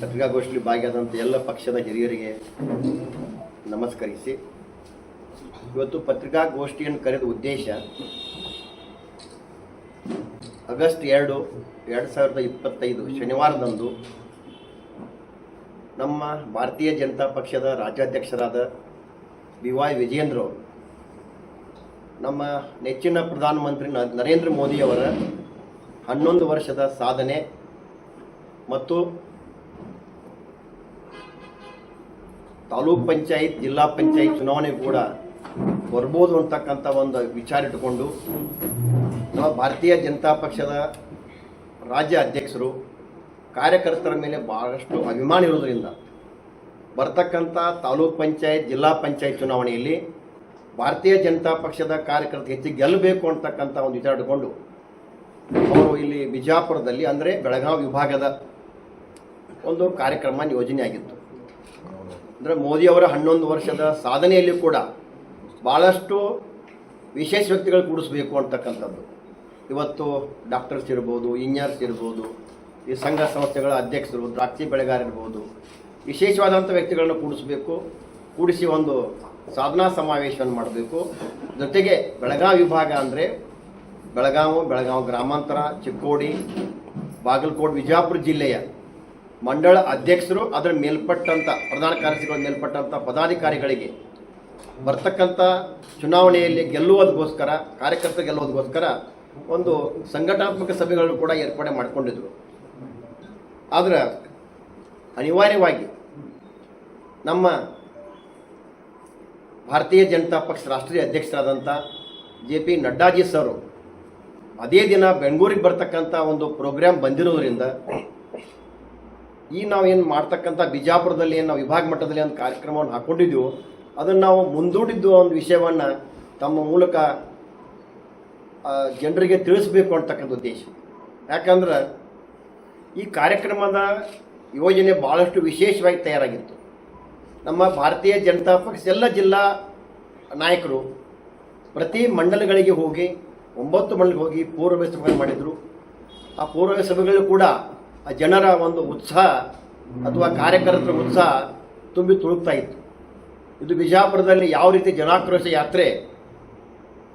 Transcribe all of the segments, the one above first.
ಪತ್ರಿಕಾಗೋಷ್ಠಿಯಲ್ಲಿ ಭಾಗಿಯಾದಂಥ ಎಲ್ಲ ಪಕ್ಷದ ಹಿರಿಯರಿಗೆ ನಮಸ್ಕರಿಸಿ. ಇವತ್ತು ಪತ್ರಿಕಾಗೋಷ್ಠಿಯನ್ನು ಕರೆದ ಉದ್ದೇಶ ಆಗಸ್ಟ್ ಎರಡು ಎರಡು ಸಾವಿರದ ಇಪ್ಪತ್ತೈದು ಶನಿವಾರದಂದು ನಮ್ಮ ಭಾರತೀಯ ಜನತಾ ಪಕ್ಷದ ರಾಜ್ಯಾಧ್ಯಕ್ಷರಾದ ಬಿ ವೈ ವಿಜೇಂದ್ರ ಅವರು ನಮ್ಮ ನೆಚ್ಚಿನ ಪ್ರಧಾನಮಂತ್ರಿ ನರೇಂದ್ರ ಮೋದಿಯವರ ಹನ್ನೊಂದು ವರ್ಷದ ಸಾಧನೆ ಮತ್ತು ತಾಲೂಕ್ ಪಂಚಾಯತ್, ಜಿಲ್ಲಾ ಪಂಚಾಯತ್ ಚುನಾವಣೆ ಕೂಡ ಬರ್ಬೋದು ಅಂತಕ್ಕಂಥ ಒಂದು ವಿಚಾರ ಇಟ್ಟುಕೊಂಡು ನಮ್ಮ ಭಾರತೀಯ ಜನತಾ ಪಕ್ಷದ ರಾಜ್ಯ ಅಧ್ಯಕ್ಷರು, ಕಾರ್ಯಕರ್ತರ ಮೇಲೆ ಬಹಳಷ್ಟು ಅಭಿಮಾನ ಇರೋದ್ರಿಂದ ಬರ್ತಕ್ಕಂಥ ತಾಲೂಕ್ ಪಂಚಾಯತ್, ಜಿಲ್ಲಾ ಪಂಚಾಯತ್ ಚುನಾವಣೆಯಲ್ಲಿ ಭಾರತೀಯ ಜನತಾ ಪಕ್ಷದ ಕಾರ್ಯಕರ್ತರು ಹೆಚ್ಚು ಗೆಲ್ಲಬೇಕು ಅಂತಕ್ಕಂಥ ಒಂದು ವಿಚಾರ ಇಟ್ಕೊಂಡು ಅವರು ಇಲ್ಲಿ ಬಿಜಾಪುರದಲ್ಲಿ ಅಂದರೆ ಬೆಳಗಾವಿ ವಿಭಾಗದ ಒಂದು ಕಾರ್ಯಕ್ರಮ ಯೋಜನೆ ಆಗಿತ್ತು ಅಂದರೆ ಮೋದಿಯವರ ಹನ್ನೊಂದು ವರ್ಷದ ಸಾಧನೆಯಲ್ಲಿ ಕೂಡ ಭಾಳಷ್ಟು ವಿಶೇಷ ವ್ಯಕ್ತಿಗಳು ಕೂಡಿಸ್ಬೇಕು ಅಂತಕ್ಕಂಥದ್ದು. ಇವತ್ತು ಡಾಕ್ಟರ್ಸ್ ಇರ್ಬೋದು, ಇಂಜಿನಿಯರ್ಸ್ ಇರ್ಬೋದು, ಈ ಸಂಘ ಸಂಸ್ಥೆಗಳ ಅಧ್ಯಕ್ಷರು, ದ್ರಾಕ್ಷಿ ಬೆಳೆಗಾರ ಇರ್ಬೋದು, ವಿಶೇಷವಾದಂಥ ವ್ಯಕ್ತಿಗಳನ್ನು ಕೂಡಿಸಬೇಕು, ಕೂಡಿಸಿ ಒಂದು ಸಾಧನಾ ಸಮಾವೇಶವನ್ನು ಮಾಡಬೇಕು. ಜೊತೆಗೆ ಬೆಳಗಾವಿ ವಿಭಾಗ ಅಂದರೆ ಬೆಳಗಾವಿ ಬೆಳಗಾವಿ ಗ್ರಾಮಾಂತರ, ಚಿಕ್ಕೋಡಿ, ಬಾಗಲಕೋಟೆ, ವಿಜಾಪುರ ಜಿಲ್ಲೆಯ ಮಂಡಳ ಅಧ್ಯಕ್ಷರು ಅದರ ಮೇಲ್ಪಟ್ಟಂಥ ಪ್ರಧಾನ ಕಾರ್ಯದರ್ಶಿಗಳ ಮೇಲ್ಪಟ್ಟಂಥ ಪದಾಧಿಕಾರಿಗಳಿಗೆ ಬರ್ತಕ್ಕಂಥ ಚುನಾವಣೆಯಲ್ಲಿ ಗೆಲ್ಲುವುದಕ್ಕೋಸ್ಕರ ಕಾರ್ಯಕರ್ತರು ಗೆಲ್ಲುವುದಕ್ಕೋಸ್ಕರ ಒಂದು ಸಂಘಟನಾತ್ಮಕ ಸಭೆಗಳನ್ನು ಕೂಡ ಏರ್ಪಾಡೆ ಮಾಡಿಕೊಂಡಿದ್ರು. ಆದರೆ ಅನಿವಾರ್ಯವಾಗಿ ನಮ್ಮ ಭಾರತೀಯ ಜನತಾ ಪಕ್ಷ ರಾಷ್ಟ್ರೀಯ ಅಧ್ಯಕ್ಷರಾದಂಥ ಜೆ ಪಿ ನಡ್ಡಾಜಿ ಸರ್, ಅದೇ ದಿನ ಬೆಂಗಳೂರಿಗೆ ಬರ್ತಕ್ಕಂಥ ಒಂದು ಪ್ರೋಗ್ರಾಮ್ ಬಂದಿರೋದ್ರಿಂದ ಈ ನಾವು ಏನು ಮಾಡ್ತಕ್ಕಂಥ ಬಿಜಾಪುರದಲ್ಲಿ ಏನು ನಾವು ವಿಭಾಗ ಮಟ್ಟದಲ್ಲಿ ಒಂದು ಕಾರ್ಯಕ್ರಮವನ್ನು ಹಾಕ್ಕೊಂಡಿದ್ದೆವು ಅದನ್ನು ನಾವು ಮುಂದೂಡಿದ್ದು ಒಂದು ವಿಷಯವನ್ನು ತಮ್ಮ ಮೂಲಕ ಜನರಿಗೆ ತಿಳಿಸಬೇಕು ಅಂತಕ್ಕಂಥ ಉದ್ದೇಶ. ಯಾಕಂದ್ರೆ, ಈ ಕಾರ್ಯಕ್ರಮದ ಯೋಜನೆ ಭಾಳಷ್ಟು ವಿಶೇಷವಾಗಿ ತಯಾರಾಗಿತ್ತು. ನಮ್ಮ ಭಾರತೀಯ ಜನತಾ ಪಕ್ಷ, ಎಲ್ಲ ಜಿಲ್ಲಾ ನಾಯಕರು ಪ್ರತಿ ಮಂಡಲಗಳಿಗೆ ಹೋಗಿ, ಒಂಬತ್ತು ಮಂಡಲಿಗೆ ಹೋಗಿ ಪೂರ್ವ ಸಭೆಗಳು ಮಾಡಿದರು. ಆ ಪೂರ್ವ ಸಭೆಗಳು ಕೂಡ ಆ ಜನರ ಒಂದು ಉತ್ಸಾಹ ಅಥವಾ ಕಾರ್ಯಕರ್ತರ ಉತ್ಸಾಹ ತುಂಬಿ ತುಳುಕ್ತಾ ಇತ್ತು. ಇದು ಬಿಜಾಪುರದಲ್ಲಿ ಯಾವ ರೀತಿ ಜನಾಕ್ರೋಶ ಯಾತ್ರೆ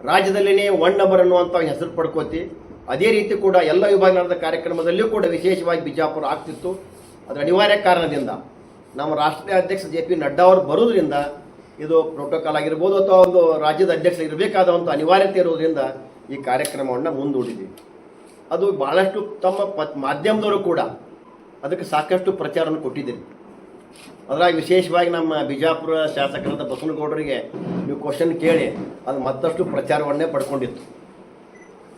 ರಾಜ್ಯದಲ್ಲಿನೇ ಒನ್ ನಂಬರ್ ಅನ್ನುವಂಥ ಹೆಸರು ಪಡ್ಕೋತಿ, ಅದೇ ರೀತಿ ಕೂಡ ಎಲ್ಲ ವಿಭಾಗ ನಡೆದ ಕಾರ್ಯಕ್ರಮದಲ್ಲಿಯೂ ಕೂಡ ವಿಶೇಷವಾಗಿ ಬಿಜಾಪುರ ಆಗ್ತಿತ್ತು. ಅದರ ಅನಿವಾರ್ಯ ಕಾರಣದಿಂದ ನಮ್ಮ ರಾಷ್ಟ್ರೀಯ ಅಧ್ಯಕ್ಷ ಜೆ ಪಿ ನಡ್ಡಾ ಅವರು ಬರೋದ್ರಿಂದ ಇದು ಪ್ರೋಟೋಕಾಲ್ ಆಗಿರ್ಬೋದು ಅಥವಾ ಒಂದು ರಾಜ್ಯದ ಅಧ್ಯಕ್ಷ ಇರಬೇಕಾದಂಥ ಅನಿವಾರ್ಯತೆ ಇರೋದ್ರಿಂದ ಈ ಕಾರ್ಯಕ್ರಮವನ್ನು ಮುಂದೂಡಿದ್ದೀವಿ ಅದು ಬಹಳಷ್ಟು ತಮ್ಮ ಮಾಧ್ಯಮದವರು ಕೂಡ ಅದಕ್ಕೆ ಸಾಕಷ್ಟು ಪ್ರಚಾರವನ್ನು ಕೊಟ್ಟಿದ್ದೀರಿ. ಅದ್ರಾಗ ವಿಶೇಷವಾಗಿ ನಮ್ಮ ಬಿಜಾಪುರ ಶಾಸಕರಾದ ಬಸವನಗೌಡರಿಗೆ ನೀವು ಕ್ವಶನ್ ಕೇಳಿ, ಅದು ಮತ್ತಷ್ಟು ಪ್ರಚಾರವನ್ನೇ ಪಡ್ಕೊಂಡಿತ್ತು.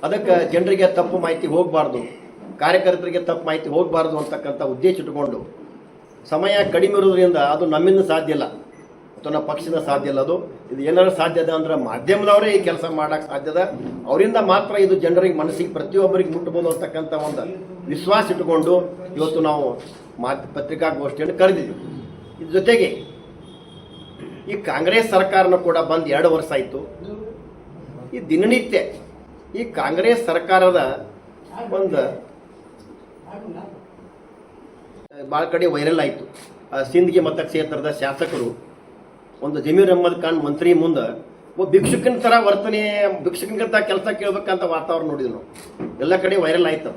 ಅದಕ್ಕೆ ಜನರಿಗೆ ತಪ್ಪು ಮಾಹಿತಿ ಹೋಗಬಾರ್ದು, ಕಾರ್ಯಕರ್ತರಿಗೆ ತಪ್ಪು ಮಾಹಿತಿ ಹೋಗಬಾರ್ದು ಅಂತಕ್ಕಂಥ ಉದ್ದೇಶ ಇಟ್ಟುಕೊಂಡು, ಸಮಯ ಕಡಿಮೆ ಇರೋದ್ರಿಂದ ಅದು ನಮ್ಮಿಂದ ಸಾಧ್ಯ ಇಲ್ಲ. ಅಥವಾ ನಮ್ಮ ಪಕ್ಷದಿಂದ ಸಾಧ್ಯ ಇಲ್ಲ ಅದು. ಇದು ಏನಾರ ಸಾಧ್ಯದ ಅಂದ್ರೆ ಮಾಧ್ಯಮದವರೇ ಈ ಕೆಲಸ ಮಾಡಕ್ ಸಾಧ್ಯದ ಅವರಿಂದ ಮಾತ್ರ ಇದು ಜನರಿಗೆ ಮನಸ್ಸಿಗೆ ಪ್ರತಿಯೊಬ್ಬರಿಗೆ ಮುಟ್ಟಬಹುದು ಅಂತಕ್ಕಂಥ ಒಂದು ವಿಶ್ವಾಸ ಇಟ್ಟುಕೊಂಡು ಇವತ್ತು ನಾವು ಮಾತ್ ಪತ್ರಿಕಾಗೋಷ್ಠಿಯನ್ನು ಕರೆದಿದ್ದೀವಿ. ಇದ್ರ ಜೊತೆಗೆ ಈ ಕಾಂಗ್ರೆಸ್ ಸರ್ಕಾರನ ಕೂಡ ಬಂದು ಎರಡು ವರ್ಷ ಆಯಿತು. ಈ ದಿನನಿತ್ಯ ಈ ಕಾಂಗ್ರೆಸ್ ಸರ್ಕಾರದ ಒಂದು ಭಾಳ ಕಡೆ ವೈರಲ್ ಆಯಿತು. ಸಿಂದಗಿ ಮತಕ್ಷೇತ್ರದ ಶಾಸಕರು ಒಂದು ಜಮೀರ್ ಅಹಮದ್ ಖಾನ್ ಮಂತ್ರಿ ಮುಂದೆ ಒಬ್ಬ ಭಿಕ್ಷುಕನ ಥರ ವರ್ತನೆ ಭಿಕ್ಷುಕನಂತ ಕೆಲಸ ಕೇಳ್ಬೇಕಂತ ವಾತಾವರಣ ನೋಡಿದ್ವಿ ನಾವು. ಎಲ್ಲ ಕಡೆ ವೈರಲ್ ಆಯ್ತು.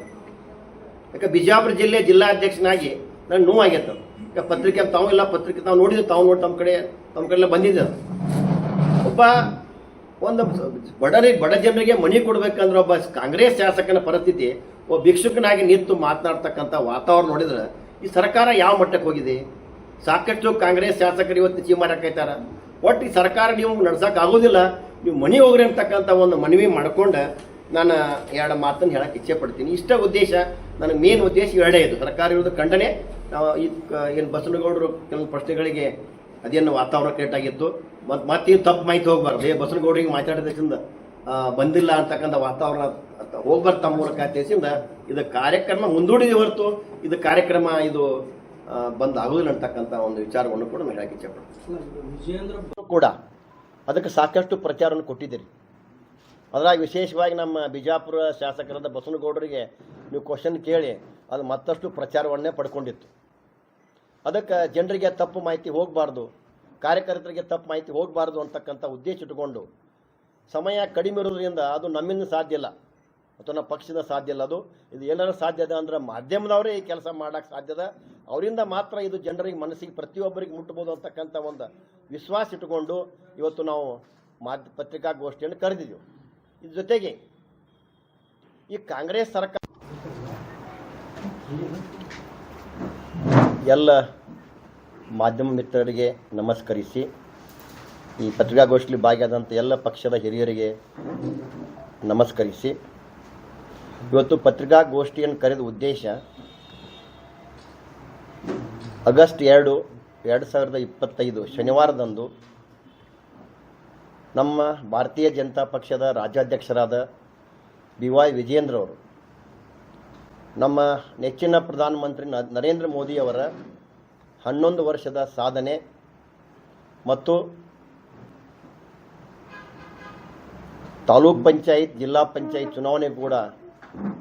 ಯಾಕ ಬಿಜಾಪುರ ಜಿಲ್ಲೆ ಜಿಲ್ಲಾಧ್ಯಕ್ಷನಾಗಿ ನಾನು ನೋವಾಗೈತೆ ಈಗ ಪತ್ರಿಕೆ ತಾವು ಇಲ್ಲ, ಪತ್ರಿಕೆ ತಾವು ನೋಡಿದ್ವಿ ತಾವು ನೋಡಿ ತಮ್ಮ ಕಡೆ ತಮ್ಮ ಕಡೆ ಬಂದಿದ್ದೆ ಅದು. ಒಬ್ಬ ಒಂದು ಬಡರಿಗೆ ಬಡ ಜನರಿಗೆ ಮಣಿ ಕೊಡ್ಬೇಕಂದ್ರೆ ಒಬ್ಬ ಕಾಂಗ್ರೆಸ್ ಶಾಸಕನ ಪರಿಸ್ಥಿತಿ, ಒಬ್ಬ ಭಿಕ್ಷುಕನಾಗಿ ನಿಂತು ಮಾತನಾಡ್ತಕ್ಕಂಥ ವಾತಾವರಣ ನೋಡಿದ್ರೆ ಈ ಸರ್ಕಾರ ಯಾವ ಮಟ್ಟಕ್ಕೆ ಹೋಗಿದೆ? ಸಾಕಷ್ಟು ಕಾಂಗ್ರೆಸ್ ಶಾಸಕರು ಇವತ್ತು ಚೀಮಾರಕೈತಾರ ಒಟ್ಟು ಈ ಸರ್ಕಾರ ನೀವು ನಡ್ಸಕ್ ಆಗೋದಿಲ್ಲ, ನೀವು ಮನೆ ಹೋಗ್ರಿ ಅಂತಕ್ಕಂಥ ಒಂದು ಮನವಿ ಮಾಡ್ಕೊಂಡು ನಾನು ಎರಡು ಮಾತನ್ನು ಹೇಳಕ್ಕೆ ಇಚ್ಛೆ ಪಡ್ತೀನಿ. ಇಷ್ಟ ಉದ್ದೇಶ ನನಗೆ ಮೇನ್ ಉದ್ದೇಶ ಎರಡೇ ಇದು. ಸರ್ಕಾರ ಇರೋದು ಖಂಡನೆ. ನಾವು ಈ ಏನು ಬಸವನಗೌಡರು ಕೆಲವು ಪ್ರಶ್ನೆಗಳಿಗೆ ಅದೇನು ವಾತಾವರಣ ಕ್ರಿಯೇಟ್ ಆಗಿತ್ತು. ಮತ್ತೆ ಏನು ತಪ್ಪು ಮಾಹಿತಿ ಹೋಗ್ಬಾರ್ದು. ಏ ಬಸವನಗೌಡರಿಗೆ ಮಾತಾಡಿದ್ರಿಂದ ಬಂದಿಲ್ಲ ಅಂತಕ್ಕಂಥ ವಾತಾವರಣ ಹೋಗ್ಬಾರ್ದು ತಮ್ಮ ಮೂಲಕ ತಿಳಿಸಿಂದ ಇದು ಕಾರ್ಯಕ್ರಮ ಮುಂದೂಡಿದೆ ಹೊರತು. ಇದು ಕಾರ್ಯಕ್ರಮ, ಇದು ಆ, ಬಂದ್ ಆಗುದಿಲ್ಲ ಅಂತಕ್ಕಂಥ ಒಂದು ವಿಚಾರವನ್ನು ಕೂಡ ನಾನು ಹೇಳಕ್ಕೆ ಇಚ್ಛೆ ಪಡ್ತೀನಿ ಕೂಡ ಅದಕ್ಕೆ ಸಾಕಷ್ಟು ಪ್ರಚಾರವನ್ನು ಕೊಟ್ಟಿದ್ದೀರಿ. ಅದ್ರಾಗ ವಿಶೇಷವಾಗಿ ನಮ್ಮ ಬಿಜಾಪುರ ಶಾಸಕರಾದ ಬಸವನಗೌಡರಿಗೆ ನೀವು ಕ್ವಶನ್ ಕೇಳಿ ಅದು ಮತ್ತಷ್ಟು ಪ್ರಚಾರವನ್ನೇ ಪಡ್ಕೊಂಡಿತ್ತು. ಅದಕ್ಕೆ ಜನರಿಗೆ ತಪ್ಪು ಮಾಹಿತಿ ಹೋಗಬಾರ್ದು ಕಾರ್ಯಕರ್ತರಿಗೆ ತಪ್ಪು ಮಾಹಿತಿ ಹೋಗಬಾರ್ದು ಅಂತಕ್ಕಂಥ ಉದ್ದೇಶ ಇಟ್ಟುಕೊಂಡು ಸಮಯ ಕಡಿಮೆ ಇರೋದ್ರಿಂದ ಅದು ನಮ್ಮಿಂದ ಸಾಧ್ಯ ಇಲ್ಲ. ಅಥವಾ ಪಕ್ಷದ ಸಾಧ್ಯ ಇಲ್ಲ. ಅದು ಇದು ಎಲ್ಲರ ಸಾಧ್ಯ ಅದ ಅಂದ್ರೆ ಮಾಧ್ಯಮದವರೇ ಈ ಕೆಲಸ ಮಾಡಕ್ಕೆ ಸಾಧ್ಯದ ಅವರಿಂದ ಮಾತ್ರ ಇದು ಜನರಿಗೆ ಮನಸ್ಸಿಗೆ ಪ್ರತಿಯೊಬ್ಬರಿಗೆ ಮುಟ್ಟಬಹುದು ಅಂತಕ್ಕಂಥ ಒಂದು ವಿಶ್ವಾಸ ಇಟ್ಟುಕೊಂಡು ಇವತ್ತು ನಾವು ಮಾಧ್ಯ ಪತ್ರಿಕಾಗೋಷ್ಠಿಯನ್ನು ಕರೆದಿದ್ದೆವು. ಇದ್ರ ಜೊತೆಗೆ ಈ ಕಾಂಗ್ರೆಸ್ ಸರ್ಕಾರ ಎಲ್ಲ ಮಾಧ್ಯಮ ಮಿತ್ರರಿಗೆ ನಮಸ್ಕರಿಸಿ, ಈ ಪತ್ರಿಕಾಗೋಷ್ಠಿಯಲ್ಲಿ ಭಾಗಿಯಾದಂಥ ಎಲ್ಲ ಪಕ್ಷದ ಹಿರಿಯರಿಗೆ ನಮಸ್ಕರಿಸಿ ಇವತ್ತು ಪತ್ರಿಕಾಗೋಷ್ಠಿಯನ್ನು ಕರೆದ ಉದ್ದೇಶ ಆಗಸ್ಟ್ ಎರಡು ಎರಡು ಸಾವಿರದ ಇಪ್ಪತ್ತೈದು ಶನಿವಾರದಂದು ನಮ್ಮ ಭಾರತೀಯ ಜನತಾ ಪಕ್ಷದ ರಾಜ್ಯಾಧ್ಯಕ್ಷರಾದ ಬಿ ವೈ ವಿಜೇಂದ್ರ ಅವರು ನಮ್ಮ ನೆಚ್ಚಿನ ಪ್ರಧಾನಮಂತ್ರಿ ನರೇಂದ್ರ ಮೋದಿಯವರ ಹನ್ನೊಂದು ವರ್ಷದ ಸಾಧನೆ ಮತ್ತು ತಾಲೂಕ್ ಪಂಚಾಯತ್, ಜಿಲ್ಲಾ ಪಂಚಾಯತ್ ಚುನಾವಣೆ ಕೂಡ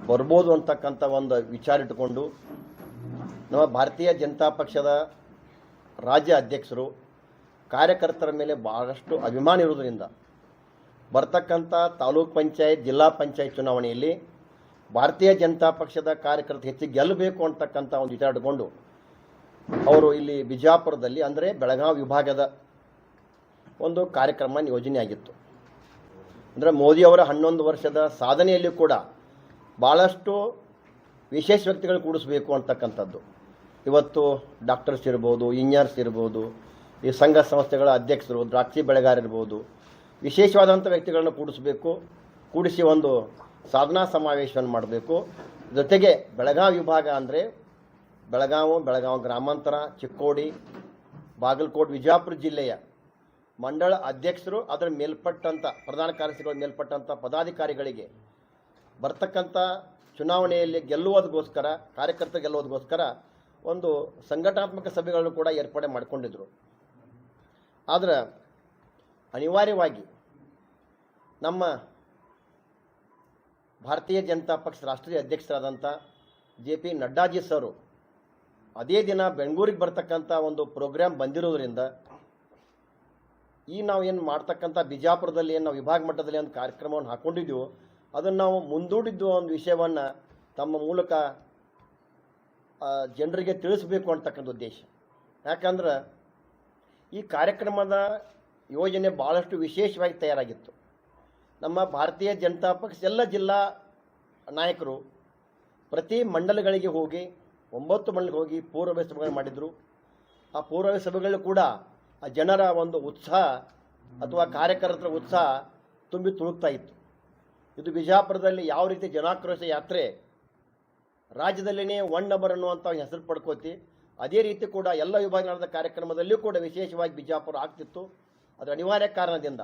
ಬರ್ಬೋದು ಅಂತಕ್ಕಂಥ ಒಂದು ವಿಚಾರ ಇಟ್ಟುಕೊಂಡು ನಮ್ಮ ಭಾರತೀಯ ಜನತಾ ಪಕ್ಷದ ರಾಜ್ಯ ಅಧ್ಯಕ್ಷರು, ಕಾರ್ಯಕರ್ತರ ಮೇಲೆ ಬಹಳಷ್ಟು ಅಭಿಮಾನ ಇರುವುದರಿಂದ ಬರ್ತಕ್ಕಂಥ ತಾಲೂಕ್ ಪಂಚಾಯತ್, ಜಿಲ್ಲಾ ಪಂಚಾಯತ್ ಚುನಾವಣೆಯಲ್ಲಿ ಭಾರತೀಯ ಜನತಾ ಪಕ್ಷದ ಕಾರ್ಯಕರ್ತರು ಹೆಚ್ಚು ಗೆಲ್ಲಬೇಕು ಅಂತಕ್ಕಂಥ ಒಂದು ವಿಚಾರ ಇಟ್ಕೊಂಡು ಅವರು ಇಲ್ಲಿ ಬಿಜಾಪುರದಲ್ಲಿ, ಅಂದರೆ ಬೆಳಗಾವಿ ವಿಭಾಗದ ಒಂದು ಕಾರ್ಯಕ್ರಮ ಯೋಜನೆಯಾಗಿತ್ತು ಅಂದರೆ ಮೋದಿಯವರ ಹನ್ನೊಂದು ವರ್ಷದ ಸಾಧನೆಯಲ್ಲಿ ಕೂಡ ಭಾಳಷ್ಟು ವಿಶೇಷ ವ್ಯಕ್ತಿಗಳು ಕೂಡಿಸ್ಬೇಕು ಅಂತಕ್ಕಂಥದ್ದು. ಇವತ್ತು ಡಾಕ್ಟರ್ಸ್ ಇರ್ಬೋದು, ಇಂಜಿನಿಯರ್ಸ್ ಇರ್ಬೋದು, ಈ ಸಂಘ ಸಂಸ್ಥೆಗಳ ಅಧ್ಯಕ್ಷರು, ದ್ರಾಕ್ಷಿ ಬೆಳೆಗಾರ ಇರ್ಬೋದು, ವಿಶೇಷವಾದಂಥ ವ್ಯಕ್ತಿಗಳನ್ನು ಕೂಡಿಸಬೇಕು, ಕೂಡಿಸಿ ಒಂದು ಸಾಧನಾ ಸಮಾವೇಶವನ್ನು ಮಾಡಬೇಕು. ಜೊತೆಗೆ ಬೆಳಗಾವಿ ವಿಭಾಗ ಅಂದರೆ ಬೆಳಗಾವಿ ಬೆಳಗಾವಿ ಗ್ರಾಮಾಂತರ, ಚಿಕ್ಕೋಡಿ, ಬಾಗಲಕೋಟೆ ವಿಜಯಪುರ ಜಿಲ್ಲೆಯ ಮಂಡಳ ಅಧ್ಯಕ್ಷರು, ಅದರ ಮೇಲ್ಪಟ್ಟಂಥ ಪ್ರಧಾನ ಕಾರ್ಯದರ್ಶಿಗಳ, ಮೇಲ್ಪಟ್ಟಂಥ ಪದಾಧಿಕಾರಿಗಳಿಗೆ ಬರ್ತಕ್ಕಂಥ ಚುನಾವಣೆಯಲ್ಲಿ ಗೆಲ್ಲುವುದಕ್ಕೋಸ್ಕರ, ಕಾರ್ಯಕರ್ತ ಗೆಲ್ಲುವುದಕ್ಕೋಸ್ಕರ ಒಂದು ಸಂಘಟನಾತ್ಮಕ ಸಭೆಗಳನ್ನು ಕೂಡ ಏರ್ಪಾಡೆ ಮಾಡಿಕೊಂಡಿದ್ರು. ಆದರೆ ಅನಿವಾರ್ಯವಾಗಿ ನಮ್ಮ ಭಾರತೀಯ ಜನತಾ ಪಕ್ಷ ರಾಷ್ಟ್ರೀಯ ಅಧ್ಯಕ್ಷರಾದಂಥ ಜೆ ಪಿ ನಡ್ಡಾಜಿ ಸರು ಅದೇ ದಿನ ಬೆಂಗಳೂರಿಗೆ ಬರ್ತಕ್ಕಂಥ ಒಂದು ಪ್ರೋಗ್ರಾಮ್ ಬಂದಿರೋದ್ರಿಂದ ಈ ನಾವು ಏನು ಮಾಡ್ತಕ್ಕಂಥ ಬಿಜಾಪುರದಲ್ಲಿ ಏನು ನಾವು ವಿಭಾಗ ಮಟ್ಟದಲ್ಲಿ ಒಂದು ಕಾರ್ಯಕ್ರಮವನ್ನು ಹಾಕೊಂಡಿದ್ದೀವೋ ಅದನ್ನು ನಾವು ಮುಂದೂಡಿದ್ದು ಒಂದು ವಿಷಯವನ್ನು ತಮ್ಮ ಮೂಲಕ ಜನರಿಗೆ ತಿಳಿಸಬೇಕು ಅಂತಕ್ಕಂಥ ಉದ್ದೇಶ. ಯಾಕಂದ್ರೆ ಈ ಕಾರ್ಯಕ್ರಮದ ಯೋಜನೆ ಭಾಳಷ್ಟು ವಿಶೇಷವಾಗಿ ತಯಾರಾಗಿತ್ತು. ನಮ್ಮ ಭಾರತೀಯ ಜನತಾ ಪಕ್ಷ, ಎಲ್ಲ ಜಿಲ್ಲಾ ನಾಯಕರು ಪ್ರತಿ ಮಂಡಲಗಳಿಗೆ ಹೋಗಿ, ಒಂಬತ್ತು ಮಂಡಲಕ್ಕೆ ಹೋಗಿ ಪೂರ್ವಭಾವಿ ಸಭೆಗಳನ್ನು ಮಾಡಿದರು. ಆ ಪೂರ್ವಭಾವಿ ಸಭೆಗಳು ಕೂಡ ಆ ಜನರ ಒಂದು ಉತ್ಸಾಹ ಅಥವಾ ಕಾರ್ಯಕರ್ತರ ಉತ್ಸಾಹ ತುಂಬಿ ತುಳುಕ್ತಾ ಇತ್ತು. ಇದು ಬಿಜಾಪುರದಲ್ಲಿ ಯಾವ ರೀತಿ ಜನಾಕ್ರೋಶ ಯಾತ್ರೆ ರಾಜ್ಯದಲ್ಲಿನೇ ಒನ್ ನಂಬರ್ ಅನ್ನುವಂಥ ಹೆಸರು ಪಡ್ಕೋತಿ ಅದೇ ರೀತಿ ಕೂಡ ಎಲ್ಲ ವಿಭಾಗ ನಡೆದ ಕಾರ್ಯಕ್ರಮದಲ್ಲಿಯೂ ಕೂಡ ವಿಶೇಷವಾಗಿ ಬಿಜಾಪುರ ಆಗ್ತಿತ್ತು. ಅದರ ಅನಿವಾರ್ಯ ಕಾರಣದಿಂದ